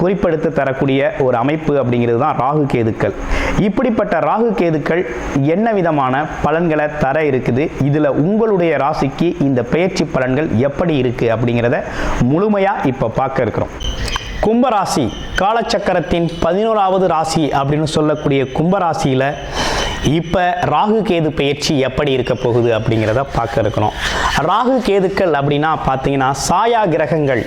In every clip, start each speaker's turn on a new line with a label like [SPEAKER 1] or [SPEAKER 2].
[SPEAKER 1] குறிப்பெடுத்து தரக்கூடிய ஒரு அமைப்பு அப்படிங்கிறது தான் ராகு கேதுக்கள். இப்படிப்பட்ட ராகு கேதுக்கள் என்ன விதமான பலன்களை தர இருக்குது? இதில் உங்களுடைய ராசிக்கு இந்த பயிற்சி பலன்கள் எப்படி இருக்குது அப்படிங்கிறத முழுமையாக இப்போ பார்க்க இருக்கிறோம். கும்பராசி காலச்சக்கரத்தின் பதினோராவது ராசி அப்படின்னு சொல்லக்கூடிய கும்பராசியில் இப்போ ராகு கேது பயிற்சி எப்படி இருக்க போகுது அப்படிங்கிறத பார்க்க இருக்கிறோம். ராகு கேதுக்கள் அப்படின்னா பார்த்தீங்கன்னா சாயா கிரகங்கள்.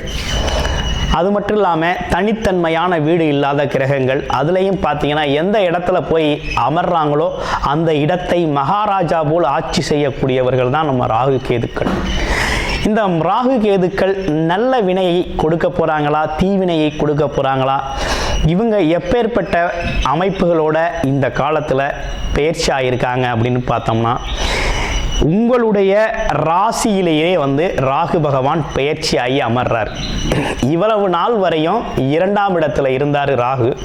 [SPEAKER 1] அது மட்டும் இல்லாமல் தனித்தன்மையான வீடு இல்லாத கிரகங்கள் அதுலேயும் பார்த்தீங்கன்னா எந்த இடத்துல போய் அமர்றாங்களோ அந்த இடத்தை மகாராஜா போல் ஆட்சி செய்யக்கூடியவர்கள் தான் நம்ம ராகு கேதுக்கள். இந்த ராகு கேதுக்கள் நல்ல வினையை கொடுக்க போகிறாங்களா தீவினையை கொடுக்க போகிறாங்களா இவங்க எப்பேற்பட்ட அமைப்புகளோட இந்த காலத்தில் பயிற்சி ஆகியிருக்காங்க அப்படின்னு பார்த்தோம்னா உங்களுடைய ராசியிலேயே வந்து ராகு பகவான் பயிற்சியாகி அமர்றார். இவ்வளவு நாள் வரையும் இரண்டாம் இடத்துல இருந்தார் ராகு.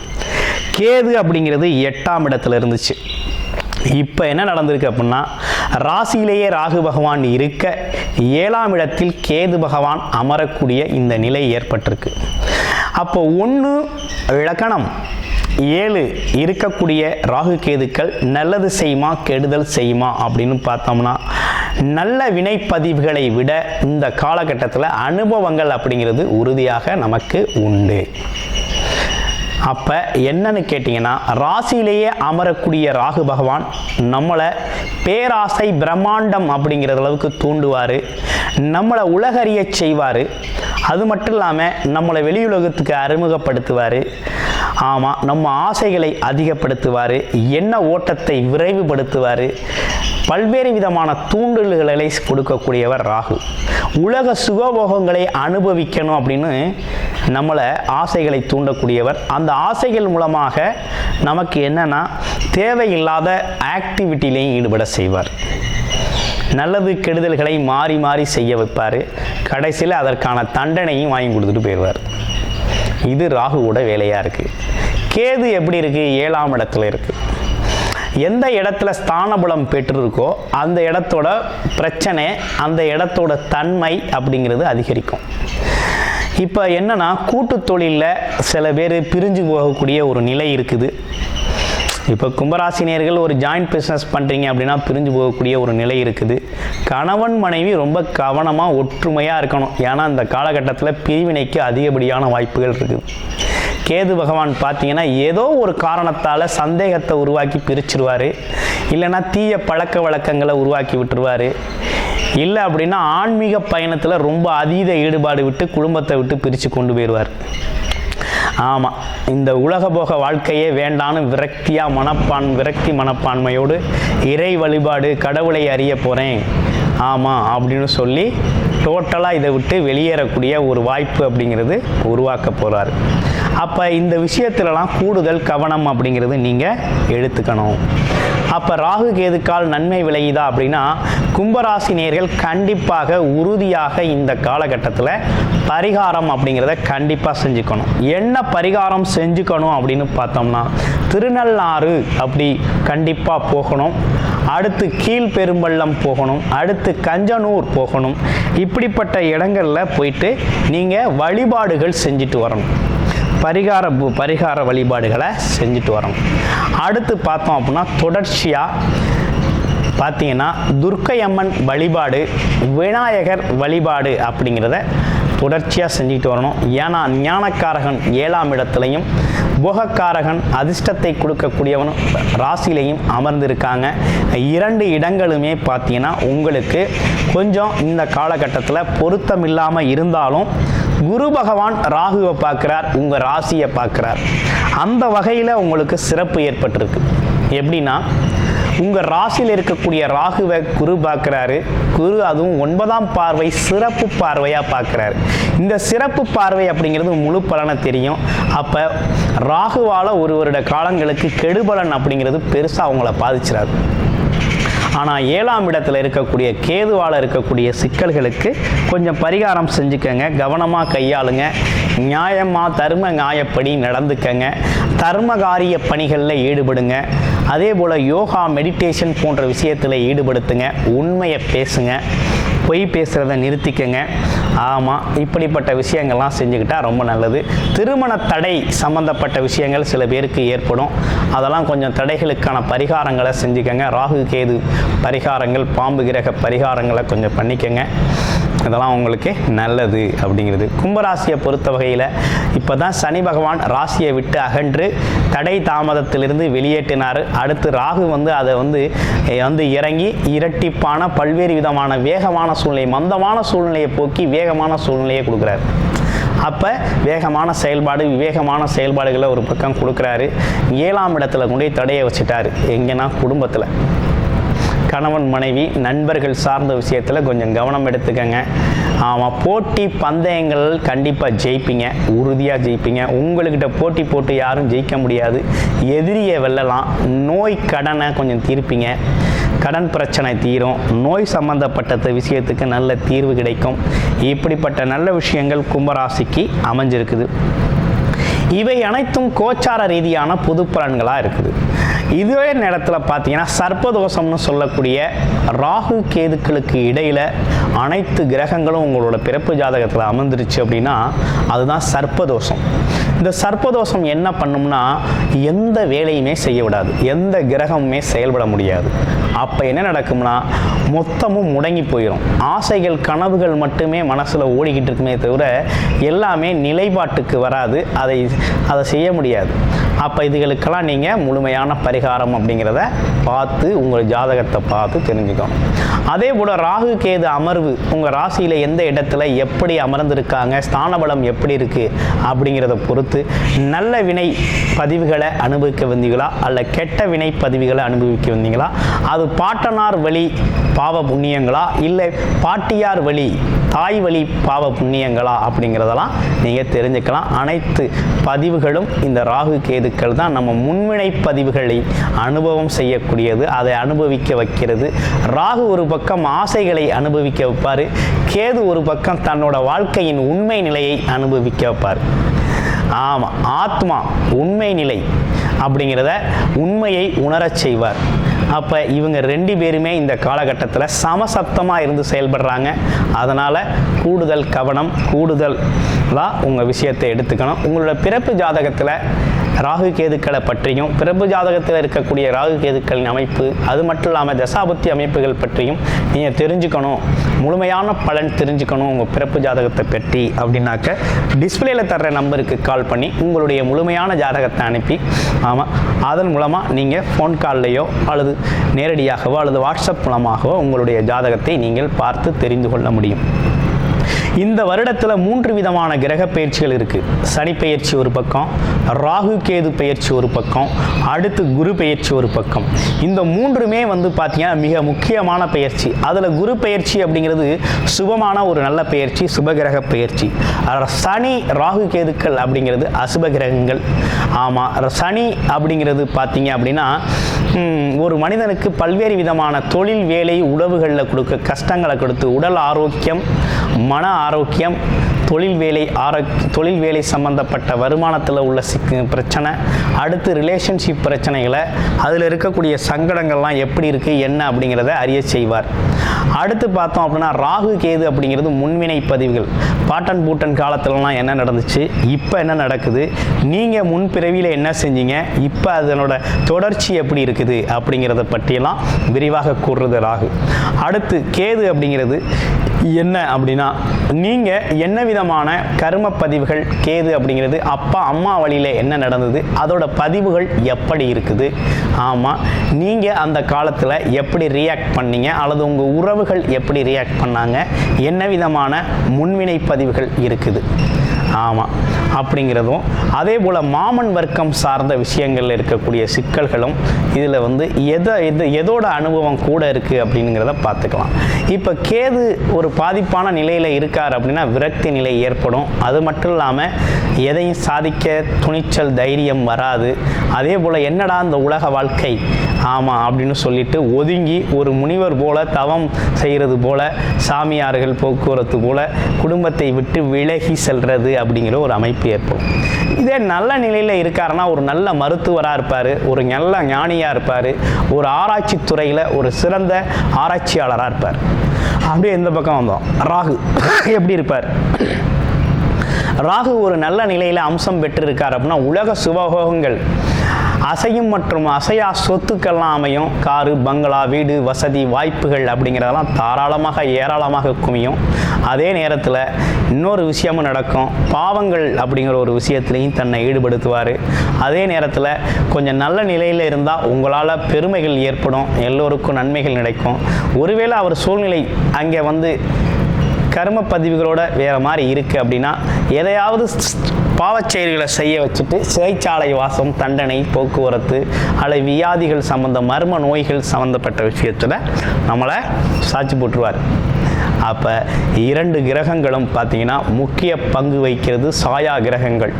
[SPEAKER 1] கேது அப்படிங்கிறது எட்டாம் இடத்துல இருந்துச்சு. இப்போ என்ன நடந்திருக்கு அப்படின்னா ராசியிலேயே ராகு பகவான் இருக்க ஏழாம் இடத்தில் கேது பகவான் அமரக்கூடிய இந்த நிலை ஏற்பட்டிருக்கு. அப்போ ஒன்று இலக்கணம் ஏழு இருக்கக்கூடிய ராகு கேதுக்கள் நல்லது செய்யுமா கெடுதல் செய்யுமா அப்படின்னு பார்த்தோம்னா நல்ல வினைப்பதிவுகளை விட இந்த காலகட்டத்தில் அனுபவங்கள் அப்படிங்கிறது உறுதியாக நமக்கு உண்டு. அப்போ என்னன்னு கேட்டிங்கன்னா ராசியிலேயே அமரக்கூடிய ராகு பகவான் நம்மளை பேராசை பிரம்மாண்டம் அப்படிங்கிற அளவுக்கு தூண்டுவார். நம்மளை உலகறிய செய்வார். அது மட்டும் இல்லாமல் நம்மளை வெளியுலகத்துக்கு அறிமுகப்படுத்துவார். ஆமாம் நம்ம ஆசைகளை அதிகப்படுத்துவார். என்ன ஓட்டத்தை விரைவுபடுத்துவார். பல்வேறு விதமான தூண்டல்களை கொடுக்கக்கூடியவர் ராகு. உலக சுகபோகங்களை அனுபவிக்கணும் அப்படின்னு நம்மளை ஆசைகளை தூண்டக்கூடியவர். அந்த ஆசைகள் மூலமாக நமக்கு என்னென்னா தேவையில்லாத ஆக்டிவிட்டிலையும் ஈடுபட செய்வார். நல்லது கெடுதல்களை மாறி மாறி செய்ய வைப்பார். கடைசியில் அதற்கான தண்டனையும் வாங்கி கொடுத்துட்டு போயிடுவார். இது ராகுவோட வேலையாக இருக்குது கேது எப்படி இருக்குது ஏழாம் இடத்துல இருக்குது எந்த இடத்துல ஸ்தானபலம் பெற்றிருக்கோ அந்த இடத்தோட பிரச்சனை அந்த இடத்தோட தன்மை அப்படிங்கிறது அதிகரிக்கும். இப்போ என்னன்னா கூட்டு தொழிலில் சில பேர் பிரிஞ்சு போகக்கூடிய ஒரு நிலை இருக்குது. இப்போ கும்பராசினியர்கள் ஒரு ஜாயிண்ட் பிஸ்னஸ் பண்ணுறீங்க அப்படின்னா பிரிஞ்சு போகக்கூடிய ஒரு நிலை இருக்குது. கணவன் மனைவி ரொம்ப கவனமாக ஒற்றுமையாக இருக்கணும். ஏன்னா இந்த காலகட்டத்தில் பிரிவினைக்கு அதிகப்படியான வாய்ப்புகள் இருக்குது கேது பகவான் பார்த்தீங்கன்னா ஏதோ ஒரு காரணத்தால் சந்தேகத்தை உருவாக்கி பிரிச்சிருவார். இல்லைன்னா தீய பழக்க வழக்கங்களை உருவாக்கி விட்டுருவார். இல்லை அப்படின்னா ஆன்மீக பயணத்தில் ரொம்ப அதீத ஈடுபாடு விட்டு குடும்பத்தை விட்டு பிரித்து கொண்டு போயிடுவார் ஆமாம் இந்த உலக போக வாழ்க்கையே வேண்டான்னு விரக்தியாக மனப்பான் விரக்தி மனப்பான்மையோடு இறை வழிபாடு கடவுளை அறிய போகிறேன் ஆமாம் அப்படின்னு சொல்லி டோட்டலாக இதை விட்டு வெளியேறக்கூடிய ஒரு வாய்ப்பு அப்படிங்கிறது உருவாக்க போகிறாரு அப்போ இந்த விஷயத்துலலாம் கூடுதல் கவனம் அப்படிங்கிறது நீங்கள் எடுத்துக்கணும். அப்போ ராகு கேதுக்கால் நன்மை விளையுதா அப்படின்னா கும்பராசி நேர்கள் கண்டிப்பாக உறுதியாக இந்த காலகட்டத்தில் பரிகாரம் அப்படிங்கிறத கண்டிப்பாக செஞ்சுக்கணும். என்ன பரிகாரம் செஞ்சுக்கணும் அப்படின்னு பார்த்தோம்னா திருநள்ளாறு அப்படி கண்டிப்பாக போகணும். அடுத்து கீழ்பெரும்பள்ளம் போகணும். அடுத்து கஞ்சனூர் போகணும். இப்படிப்பட்ட இடங்களில் போயிட்டு நீங்கள் வழிபாடுகள் செஞ்சுட்டு வரணும். பரிகார பரிகார வழிபாடுகளை செஞ்சுட்டு வரணும். அடுத்து பார்த்தோம் அப்படின்னா தொடர்ச்சியாக பார்த்தீங்கன்னா துர்க்கை அம்மன் வழிபாடு விநாயகர் வழிபாடு அப்படிங்கிறத தொடர்ச்சியாக செஞ்சுக்கிட்டு வரணும். ஏன்னா ஞானக்காரகன் ஏழாம் இடத்துலையும் போகக்காரகன் அதிர்ஷ்டத்தை கொடுக்கக்கூடியவன் ராசியிலையும் அமர்ந்திருக்காங்க. இரண்டு இடங்களுமே பார்த்தீங்கன்னா உங்களுக்கு கொஞ்சம் இந்த காலகட்டத்தில் பொருத்தமில்லாமல் இருந்தாலும் குரு பகவான் ராகுவை பார்க்குறார் உங்கள் ராசியை பார்க்குறார். அந்த வகையில் உங்களுக்கு சிறப்பு ஏற்பட்டிருக்கு. எப்படின்னா உங்கள் ராசியில் இருக்கக்கூடிய ராகுவை குரு பார்க்குறாரு. குரு அதுவும் ஒன்பதாம் பார்வை சிறப்பு பார்வையாக பார்க்குறாரு. இந்த சிறப்பு பார்வை அப்படிங்கிறது முழு பலனை தெரியும். அப்போ ராகுவால் ஒரு வருட காலங்களுக்கு கெடுபலன் அப்படிங்கிறது பெருசாக அவங்கள பாதிச்சிடாது. ஆனால் ஏழாம் இடத்துல இருக்கக்கூடிய கேதுவால் இருக்கக்கூடிய சிக்கல்களுக்கு கொஞ்சம் பரிகாரம் செஞ்சுக்கங்க கவனமாக கையாளுங்க நியாயமாக தர்ம நியாயப்படி நடந்துக்கங்க தர்மகாரிய பணிகளில் ஈடுபடுங்க. அதே போல் யோகா மெடிடேஷன் போன்ற விஷயத்தில் ஈடுபடுத்துங்க உண்மையை பேசுங்க. பொய் பேசுகிறத நிறுத்திக்கங்க. ஆமாம் இப்படிப்பட்ட விஷயங்கள்லாம் செஞ்சுக்கிட்டால் ரொம்ப நல்லது. திருமண தடை சம்பந்தப்பட்ட விஷயங்கள் சில பேருக்கு ஏற்படும். அதெல்லாம் கொஞ்சம் தடைகளுக்கான பரிகாரங்களை செஞ்சுக்கங்க. ராகு கேது பரிகாரங்கள் பாம்பு கிரக பரிகாரங்களை கொஞ்சம் பண்ணிக்கங்க. இதெல்லாம் உங்களுக்கு நல்லது அப்படிங்கிறது. கும்பராசியை பொறுத்த வகையில் இப்போ தான் சனி பகவான் ராசியை விட்டு அகன்று தடை தாமதத்திலிருந்து வெளியேற்றினார். அடுத்து ராகு வந்து அதை வந்து வந்து இறங்கி இரட்டிப்பான பல்வேறு விதமான வேகமான சூழ்நிலை மந்தமான சூழ்நிலையை போக்கி வேகமான சூழ்நிலையை கொடுக்குறாரு. அப்போ வேகமான செயல்பாடு விவேகமான செயல்பாடுகளை ஒரு பக்கம் கொடுக்குறாரு. ஏழாம் இடத்துல கொண்டு தடையை வச்சுட்டாரு. எங்கன்னா குடும்பத்தில். கணவன் மனைவி நண்பர்கள் சார்ந்த விஷயத்தில் கொஞ்சம் கவனம் எடுத்துக்கங்க. ஆமாம் போட்டி பந்தயங்கள் கண்டிப்பாக ஜெயிப்பீங்க. உறுதியாக ஜெயிப்பீங்க. உங்கள்கிட்ட போட்டி போட்டு யாரும் ஜெயிக்க முடியாது. எதிரியை வெல்லலாம். நோய் கடனை கொஞ்சம் தீர்ப்பீங்க. கடன் பிரச்சனை தீரும். நோய் சம்பந்தப்பட்ட விஷயத்துக்கு நல்ல தீர்வு கிடைக்கும். இப்படிப்பட்ட நல்ல விஷயங்கள் கும்பராசிக்கு அமைஞ்சிருக்குது. இவை அனைத்தும் கோச்சார ரீதியான புது பலன்களாக இருக்குது. இதுவே நேரத்தில் பார்த்தீங்கன்னா சர்ப்பதோஷம்னு சொல்லக்கூடிய ராகு கேதுக்களுக்கு இடையில் அனைத்து கிரகங்களும் உங்களோட பிறப்பு ஜாதகத்தில் அமர்ந்துருச்சு அப்படின்னா அதுதான் சர்ப்பதோஷம். இந்த சர்ப்பதோஷம் என்ன பண்ணும்னா எந்த வேலையுமே செய்ய விடாது. எந்த கிரகமுமே செயல்பட முடியாது. அப்போ என்ன நடக்கும்னா மொத்தமும் முடங்கி போயிடும் ஆசைகள் கனவுகள் மட்டுமே மனசில் ஓடிக்கிட்டு இருக்குமே தவிர எல்லாமே நிலைப்பாட்டுக்கு வராது. அதை அதை செய்ய முடியாது. அப்போ இதுகளுக்கெல்லாம் நீங்கள் முழுமையான பரிகாரம் அப்படிங்கிறத பார்த்து உங்கள் ஜாதகத்தை பார்த்து தெரிஞ்சுக்கணும். அதே போல் ராகு கேது அமர்வு உங்கள் ராசியில் எந்த இடத்துல எப்படி அமர்ந்திருக்காங்க ஸ்தானபலம் எப்படி இருக்குது அப்படிங்கிறத பொறுத்து நல்ல வினை பதிவுகளை அனுபவிக்க வந்தீங்களா? அல்ல கெட்ட வினை பதிவுகளை அனுபவிக்க வந்தீங்களா? அது பாட்டனார் வழி பாவ புண்ணியங்களா? இல்லை பாட்டியார் வழி தாய் வழி பாவ புண்ணியங்களா அப்படிங்கிறதெல்லாம் நீங்கள் தெரிஞ்சுக்கலாம். அனைத்து பதிவுகளும் இந்த ராகு கேதுக்கள் தான் நம்ம முன்வினை பதிவுகளை அனுபவம் செய்யக்கூடியது அதை அனுபவிக்க வைக்கிறது. ராகு ஒரு பக்கம் ஆசைகளை அனுபவிக்க வைப்பார். கேது ஒரு பக்கம் தன்னோட வாழ்க்கையின் உண்மை நிலையை அனுபவிக்க வைப்பார். ஆமாம் ஆத்மா உண்மை நிலை அப்படிங்கிறத உண்மையை உணரச் செய்வார். அப்போ இவங்க ரெண்டு பேருமே இந்த காலகட்டத்தில் சமசப்தமாக இருந்து செயல்படுறாங்க. அதனால் கூடுதல் கவனம் கூடுதலாக உங்கள் விஷயத்தை எடுத்துக்கணும். உங்களோட பிறப்பு ஜாதகத்தில் ராகு கேதுக்களை பற்றியும் பிறப்பு ஜாதகத்தில் இருக்கக்கூடிய ராகு கேதுக்களின் அமைப்பு அது மட்டும் இல்லாமல் தசாபுத்தி அமைப்புகள் பற்றியும் நீங்கள் தெரிஞ்சுக்கணும். முழுமையான பலன் தெரிஞ்சுக்கணும் உங்கள் பிறப்பு ஜாதகத்தை பற்றி அப்படின்னாக்க டிஸ்பிளேல தர்ற நம்பருக்கு கால் பண்ணி உங்களுடைய முழுமையான ஜாதகத்தை அனுப்பி ஆமாம் அதன் மூலமாக நீங்கள் ஃபோன் கால்லையோ அல்லது நேரடியாகவோ அல்லது வாட்ஸ்அப் மூலமாகவோ உங்களுடைய ஜாதகத்தை நீங்கள் பார்த்து தெரிந்து கொள்ள முடியும். இந்த வருடத்தில் மூன்று விதமான கிரக பயிற்சிகள் இருக்குது சனி பெயர்ச்சி ஒரு பக்கம் ராகு கேது பெயர்ச்சி ஒரு பக்கம் அடுத்து குரு பெயர்ச்சி ஒரு பக்கம். இந்த மூன்றுமே வந்து பார்த்தீங்கன்னா மிக முக்கியமான பெயர்ச்சி அதில் குரு பெயர்ச்சி அப்படிங்கிறது சுபமான ஒரு நல்ல பெயர்ச்சி சுபகிரக பெயர்ச்சி சனி ராகு கேதுக்கள் அப்படிங்கிறது அசுப கிரகங்கள். ஆமாம் சனி அப்படிங்கிறது பார்த்தீங்க அப்படின்னா ஒரு மனிதனுக்கு பல்வேறு விதமான தொழில் வேலை உணவுகளில் கொடுக்க கஷ்டங்களை கொடுத்து உடல் ஆரோக்கியம் மன ஆரோக்கியம் தொழில் வேலை ஆரோக்கிய தொழில் வேலை சம்மந்தப்பட்ட வருமானத்தில் உள்ள சிக்கு பிரச்சனை அடுத்து ரிலேஷன்ஷிப் பிரச்சனைகளை அதில் இருக்கக்கூடிய சங்கடங்கள்லாம் எப்படி இருக்குது என்ன அப்படிங்கிறத அறிய செய்வார். அடுத்து பார்த்தோம் அப்படின்னா ராகு கேது அப்படிங்கிறது முன்வினை பதிவுகள். பாட்டன் பூட்டன் காலத்துலலாம் என்ன நடந்துச்சு இப்போ என்ன நடக்குது நீங்கள் முன்பிறவியில் என்ன செஞ்சீங்க இப்போ அதனோட தொடர்ச்சி எப்படி இருக்குது அப்படிங்கிறத பற்றியெல்லாம் விரிவாக கூறுறது ராகு. அடுத்து கேது அப்படிங்கிறது என்ன அப்படின்னா நீங்கள் என்ன விதமான கர்ம பதிவுகள் கேது அப்படிங்கிறது அப்பா அம்மா வழியில் என்ன நடந்தது? அதோட பதிவுகள் எப்படி இருக்குது? ஆமாம் நீங்கள் அந்த காலத்தில் எப்படி ரியாக்ட் பண்ணீங்க? அல்லது உங்கள் உறவுகள் எப்படி ரியாக்ட் பண்ணாங்க? என்ன விதமான முன்வினை பதிவுகள் இருக்குது? ஆமாம் அப்படிங்கிறதும் அதே போல் மாமன் வர்க்கம் சார்ந்த விஷயங்களில் இருக்கக்கூடிய சிக்கல்களும் இதில் வந்து எதை எது எதோட அனுபவம் கூட இருக்குது அப்படிங்கிறத பார்த்துக்கலாம். இப்போ கேது ஒரு பாதிப்பான நிலையில் இருக்கார் அப்படின்னா விரக்தி நிலை ஏற்படும். அது மட்டும் இல்லாமல் எதையும் சாதிக்க துணிச்சல் தைரியம் வராது. அதே போல் என்னடா இந்த உலக வாழ்க்கை? ஆமாம் அப்படின்னு சொல்லிட்டு ஒதுங்கி ஒரு முனிவர் போல தவம் செய்கிறது போல சாமியார்கள் போக்குவரத்து போல குடும்பத்தை விட்டு விலகி செல்றது அப்படிங்கிற ஒரு அமைப்பு ஏற்படும் இதே நல்ல நிலையில் இருக்காருன்னா ஒரு நல்ல மருத்துவராக இருப்பார் ஒரு நல்ல ஞானியாக இருப்பார் ஒரு ஆராய்ச்சி துறையில் ஒரு சிறந்த ஆராய்ச்சியாளராக இருப்பார். அப்படியே இந்த பக்கம் வந்தோம். ராகு. எப்படி இருப்பார்? ராகு ஒரு நல்ல நிலையில் அம்சம் பெற்றிருக்கார் அப்படின்னா உலக சுபபோகங்கள் அசையும் மற்றும் அசையா சொத்துக்கள்லாம் அமையும் காரு பங்களா வீடு வசதி வாய்ப்புகள் அப்படிங்கிறதெல்லாம் தாராளமாக ஏராளமாக குமியும் அதே நேரத்தில் இன்னொரு விஷயமும் நடக்கும். பாவங்கள் அப்படிங்கிற ஒரு விஷயத்துலையும் தன்னை ஈடுபடுத்துவார். அதே நேரத்தில் கொஞ்சம் நல்ல நிலையில் இருந்தால் உங்களால் பெருமைகள் ஏற்படும் எல்லோருக்கும் நன்மைகள் கிடைக்கும். ஒருவேளை அவர் சூழ்நிலை அங்கே வந்து கர்ம பதிவுகளோட வேறு மாதிரி இருக்குது அப்படின்னா எதையாவது பாவச்செயல்களை செய்ய வச்சுட்டு சிறைச்சாலை வாசம் தண்டனை போக்குவரத்து அல்லது வியாதிகள் சம்பந்த மர்ம நோய்கள் சம்மந்தப்பட்ட விஷயத்தில் நம்மளை சாட்சி போட்டுருவார். அப்போ இரண்டு கிரகங்களும் பார்த்தீங்கன்னா முக்கிய பங்கு வகிக்கிறது சாயா கிரகங்கள்.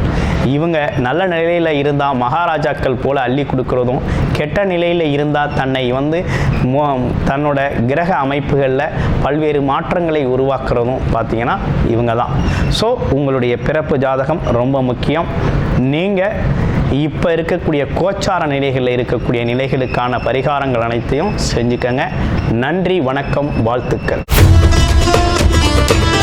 [SPEAKER 1] இவங்க நல்ல நிலையில் இருந்தால் மகாராஜாக்கள் போல அள்ளி கொடுக்கறதும் கெட்ட நிலையில் இருந்தால் தன்னை வந்து மோ- தன்னோட கிரக அமைப்புகளில் பல்வேறு மாற்றங்களை உருவாக்குறதும் பார்த்தீங்கன்னா இவங்க தான் ஸோ உங்களுடைய பிறப்பு ஜாதகம் ரொம்ப முக்கியம். நீங்கள் இப்போ இருக்கக்கூடிய கோச்சார நிலைகளில் இருக்கக்கூடிய நிலைகளுக்கான பரிகாரங்கள் அனைத்தையும் செஞ்சுக்கங்க. நன்றி வணக்கம் வாழ்த்துக்கள். Thank you.